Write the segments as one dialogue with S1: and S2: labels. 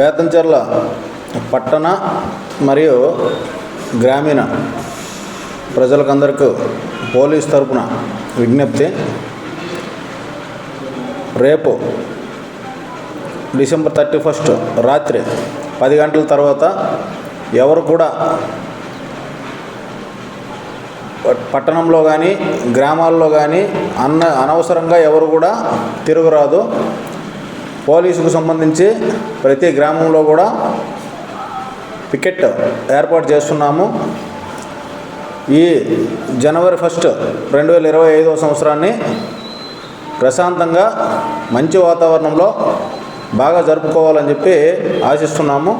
S1: బేతంచెర్ల పట్టణ మరియు గ్రామీణ ప్రజలకందరికీ పోలీస్ తరపున విజ్ఞప్తి. రేపు డిసెంబర్ థర్టీ ఫస్ట్ రాత్రి పది గంటల తర్వాత ఎవరు కూడా పట్టణంలో కానీ గ్రామాల్లో కానీ అన్న అనవసరంగా ఎవరు కూడా తిరగరాదు. పోలీసుకు సంబంధించి ప్రతి గ్రామంలో కూడా పికెట్ ఏర్పాటు చేస్తున్నాము. ఈ జనవరి ఫస్ట్ రెండు వేల ఇరవై ఐదవ సంవత్సరాన్ని ప్రశాంతంగా మంచి వాతావరణంలో బాగా జరుపుకోవాలని చెప్పి ఆశిస్తున్నాము.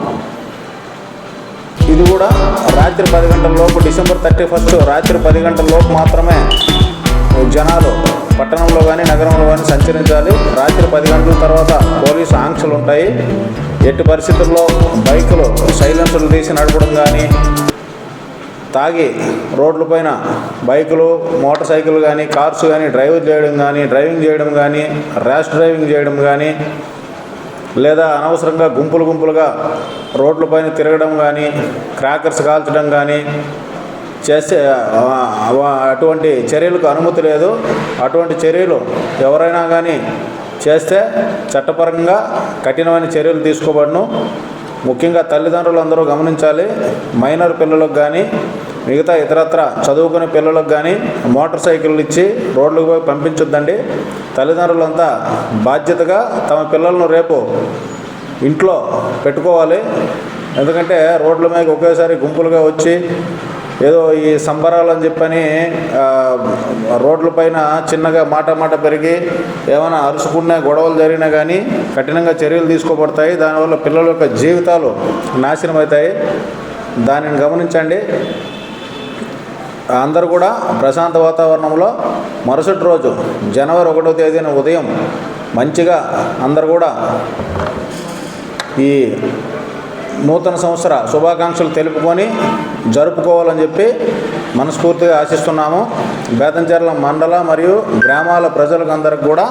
S1: ఇది కూడా రాత్రి పది గంటల లోపు డిసెంబర్ థర్టీ ఫస్ట్ రాత్రి పది గంటల లోపు మాత్రమే జనాలు పట్టణంలో కానీ నగరంలో కానీ సంచరించాలి. పది గంటల తర్వాత పోలీసు ఆంక్షలు ఉంటాయి. ఎట్టి పరిస్థితుల్లో బైకులు సైలెన్సులు తీసి నడపడం కానీ తాగి రోడ్లపైన బైకులు మోటార్ సైకిల్ కానీ కార్స్ కానీ డ్రైవ్ చేయడం కానీ డ్రైవింగ్ చేయడం కానీ ర్యాష్ డ్రైవింగ్ చేయడం కానీ లేదా అనవసరంగా గుంపులు గుంపులుగా రోడ్లపైన తిరగడం కానీ క్రాకర్స్ కాల్చడం కానీ చేస్తే అటువంటి చర్యలకు అనుమతి లేదు. అటువంటి చర్యలు ఎవరైనా కానీ చేస్తే చట్టపరంగా కఠినమైన చర్యలు తీసుకోబడను. ముఖ్యంగా తల్లిదండ్రులు అందరూ గమనించాలి. మైనర్ పిల్లలకు కానీ మిగతా ఇతరత్ర చదువుకునే పిల్లలకు కానీ మోటార్ సైకిళ్ళు ఇచ్చి రోడ్లకు పోయి పంపించొద్దండి. తల్లిదండ్రులంతా బాధ్యతగా తమ పిల్లలను రేపు ఇంట్లో పెట్టుకోవాలి. ఎందుకంటే రోడ్ల మీద ఒకేసారి గుంపులుగా వచ్చి ఏదో ఈ సంబరాలు అని చెప్పని రోడ్లపైన చిన్నగా మాట మాట పెరిగి ఏమైనా అరుచుకున్నా గొడవలు జరిగినా కానీ కఠినంగా చర్యలు తీసుకోబడతాయి. దానివల్ల పిల్లల యొక్క జీవితాలు నాశనం అవుతాయి దానిని గమనించండి. అందరూ కూడా ప్రశాంత వాతావరణంలో మరుసటి రోజు జనవరి ఒకటో తేదీన ఉదయం మంచిగా అందరు కూడా ఈ నూతన సంవత్సర శుభాకాంక్షలు తెలుపుకొని జరుపుకోవాలని చెప్పి మనస్ఫూర్తిగా ఆశిస్తున్నాము. బేతంచెర్ల మండల మరియు గ్రామాల ప్రజలకు అందరికి కూడా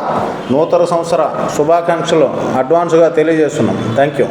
S1: నూతన సంవత్సర శుభాకాంక్షలు అడ్వాన్స్గా తెలియజేస్తున్నాం. Thank you.